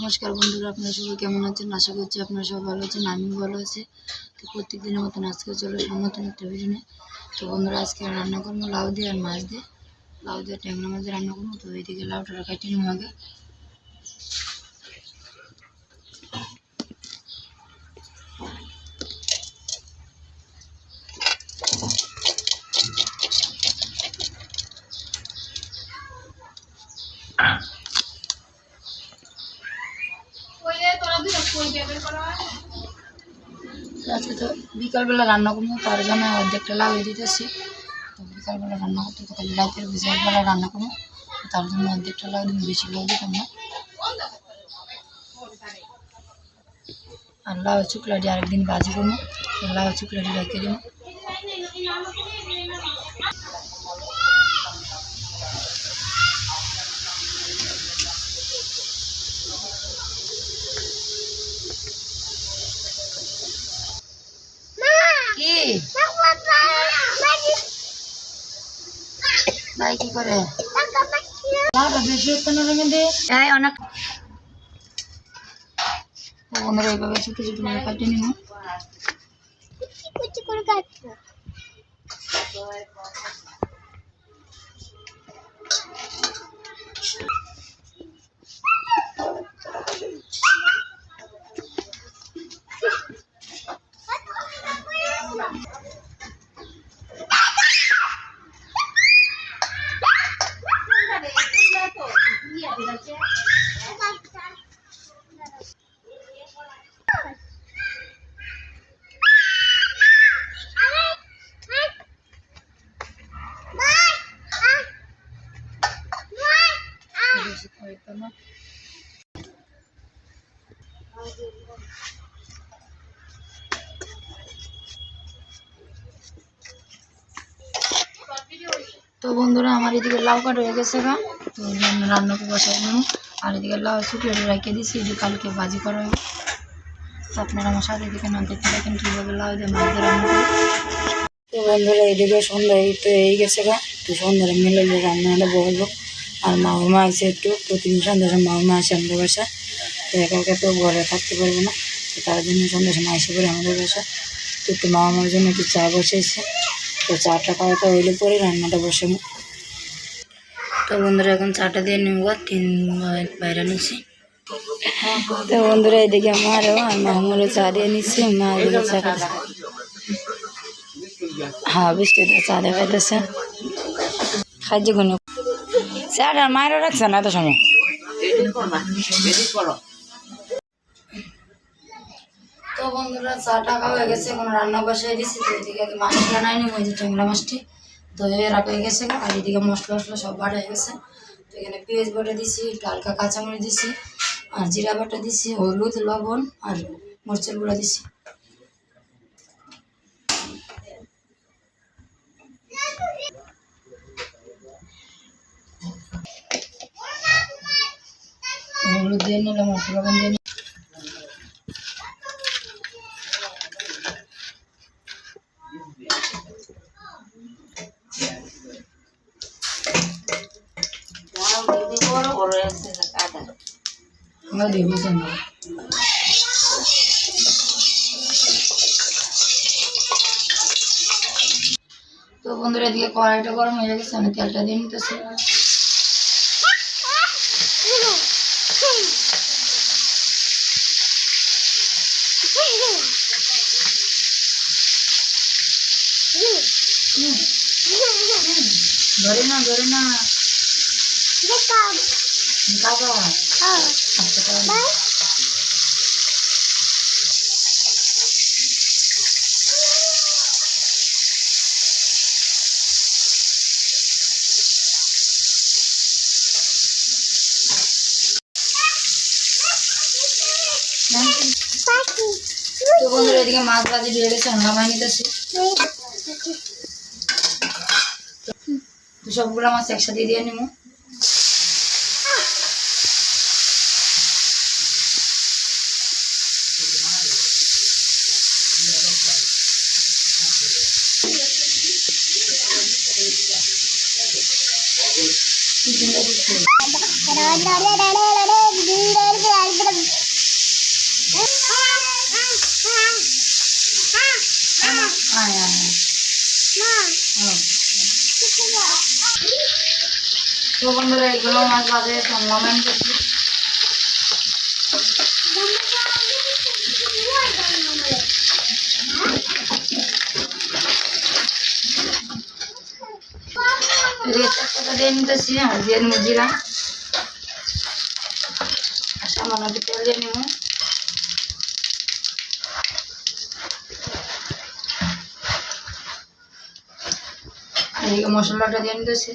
নমস্কার বন্ধুরা, আপনারা সবাই কেমন আছেন? আশা করছি আপনারা সবাই ভালো আছেন আমি ভালো আছি। তো প্রত্যেক দিনের মতন আজকে চলো নতুন একটা ভিডিও তো বন্ধুরা, আজকে রান্না করব লাউ দিয়ে আর মাছ দিয়ে। লাউ দিয়ে ট্যাংরা মাছ দিয়ে রান্না করব। তো এইদিকে লাউটা কাটিয়ে নেব আগে তো আজকে তো বিকালবেলা রান্না করব, তার জন্য অর্ধেকটা লাগিয়ে দিতেছি। তো বিকালবেলা রান্না করতে তো খালি রাতের বিকালবেলা রান্না করব, তার জন্য অর্ধেকটা লাগিয়ে দিন বেশি লাগিয়ে দিতাম না। আর লাউ শুক্লাটি আরেকদিন বাজি করব লাউ শুক্লাটি রেখে দেবো কি ভাই কি করে? বেশি হচ্ছে না কিন্তু অনেক বন্ধুরা এইভাবে ছোটো ছোটো করে কাটিয়ে নিব বেশি করে তো বন্ধুরা, আমার এদিকে লাউ কাট হয়ে গেছে গা। তো রান্না রান্নাকে বসাই নেব আর এদিকে লাউ শুকিয়ে রেখে দিছি যে কালকে ভাজি করা হবে তো আপনারা আমার সাথে এদিকে না দেখতে দেখেন কীভাবে লাউ দিয়ে মাছ দিয়ে রান্না করি। তো বন্ধুরা, এদিকে সন্ধ্যা এই তো এই গেছে গা। তো সন্ধ্যারে মিলে যে রান্নাটা বলব। আর মামা আছে একটু, প্রতিদিন সন্ধ্যার সময় মামা আসে আমাদের বাসা তো একা তো ঘরে থাকতে পারব না। তো তার জন্য সন্ধ্যার সময় এসে পড়ে আমাদের বাসা তো একটু মামার জন্য একটু চা বসেছে তো চাটা খাওয়াটা হইলে পরে রান্নাটা বসাবো। তো বন্ধুরা, এখন চাটা দিয়ে নেব। তিন বাইরে নিচ্ছি তো বন্ধুরা, এদিকে আমারও আর মাহমুরও চা দিয়ে নিচ্ছি মা এদিকে চা হ্যাঁ বিস্কুটে চা দেখাইতেছে খাইছে কোনো স্যার, আর মায়েরও রাখছে না এত সময়? তো বন্ধুরা চাটা খাওয়া হয়ে গেছে, এখন রান্না বসাই দিছি। তো এদিকে আগে মাছ বানাই নি ওই যে ট্যাংরা মাছটি ধুয়ে রাখা গেছে আর এদিকে মশলা টশলা সব বাটা হয়ে গেছে। তো এখানে পেঁয়াজ বাটা দিছি হালকা কাঁচামরিচ দিছি, আর জিরা বাটা দিছি, হলুদ, লবণ, আর মরচের গুঁড়া দিছি হলুদ দিয়ে নিলাম লবণ দিয়ে তো বন্ধুরা, এদিকে কড়াইটা গরম হয়ে গেছে, আমি তেলটা দিয়ে নিতেছি। ধরে না ধরে না। বাবা। আচ্ছা তো বন্ধুরা এদিকে মাছ নিতেছি। সবগুলো মাছ একসাথে দিয়ে নেব বন্ধুরা, এগুলো মাছ বাজে সংলামেন করছি এদিকে চারটাটা দিয়ে নিতেছি, আর দিয়ে নিব মশলাটা দিয়ে নিতেছি।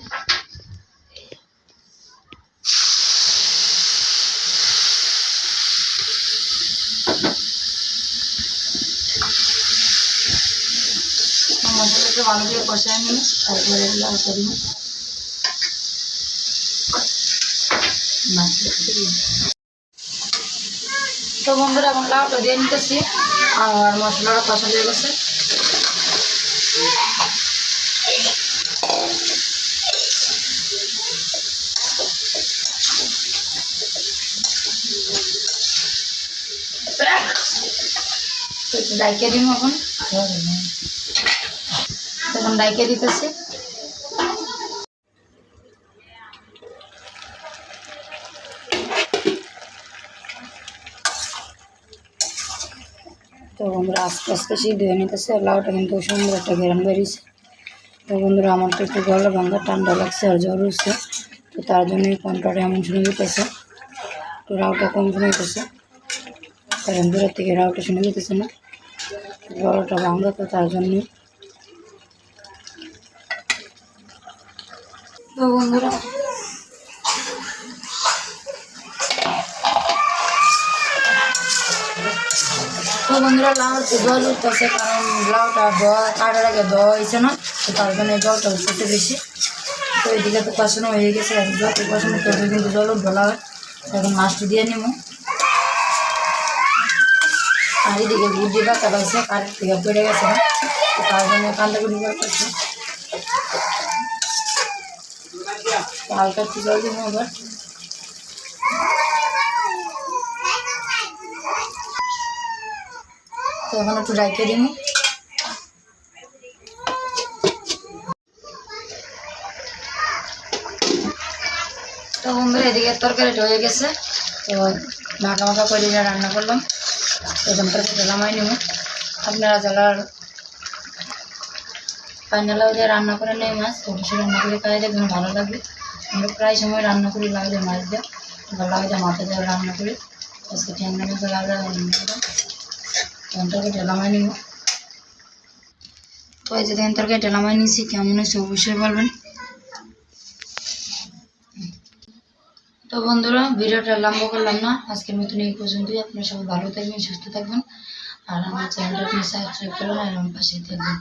মশলাটা ভালো করে কষায় নিই তারপরে লাউ করি তো বন্ধুরা, এখন লাউটা দিয়ে নিতেছি আর মশলাটা কষা দিয়ে গেছে। ডাইকে দিব এখন। তখন ডাইকে দিতেছি। তো বন্ধুরা, আস্তে আস্তে সিদ্ধ হয়ে নিতেছে। লাউটা কিন্তু সুন্দর একটা ঘেরান বেরিয়েছে। তো বন্ধুরা, আমার তো একটু গলা ভাঙ্গা ঠান্ডা লাগছে আর জ্বর হচ্ছে তো তার জন্যই কণ্ঠটা এমন শুনে দিতেছে। তো রাউটা কম শুনে দিতেছে। কারণ দূরের থেকে রাউটা শুনে দিতেছে না। গলাটা ভাঙ্গা তো তার জন্যই। তো বন্ধুরা তো বন্ধুরা লাউ জল উঠতেছে কারণ লাউটা দেওয়া কাটার আগে দেওয়া হয়েছে না, তো তার জন্য জলটা উঠতেছে বেশি। তো এদিকে তো কষানো হয়ে গেছে যত কষানো তত কিন্তু জল উঠবে লাউ এখন মাছটি দিয়ে নেব। আর এদিকে বুদ্ধি বাচ্চা পাইছে কাঠের থেকে পড়ে গেছে তার জন্য কান্দাকুটি করতেছে। তো হালকা একটু দিব এবার তো এখন একটু রাইখে দিব তো বন্ধুরা, এদিকে তরকারিটা হয়ে গেছে। তো মাখা মাখা করে রান্না করলাম। এখন তরকারিটা নামাই নেব আপনারা যারা পাইনালাও দিয়ে রান্না করে নেই মাছ অবশ্যই রান্না করে খাই দেখবেন ভালো লাগবে। আমরা প্রায় সময় রান্না করি দিয়ে মাছ বা লাউ দিয়ে মাথা দিয়ে রান্না করি। আজকে ঠ্যাংরা মতো দিয়ে রান্না নামাই নিব। তো এই যে তরকারিটা নামাই নিয়েছি, কেমন হয়েছে অবশ্যই বলবেন। তো বন্ধুরা, ভিডিওটা লম্বা করলাম না। আজকের মতন এই পর্যন্তই। আপনারা সবাই ভালো থাকবেন, সুস্থ থাকবেন। আর আমার চ্যানেলটা আপনি সাবস্ক্রাইব করুন, আর আমার পাশে থাকবেন।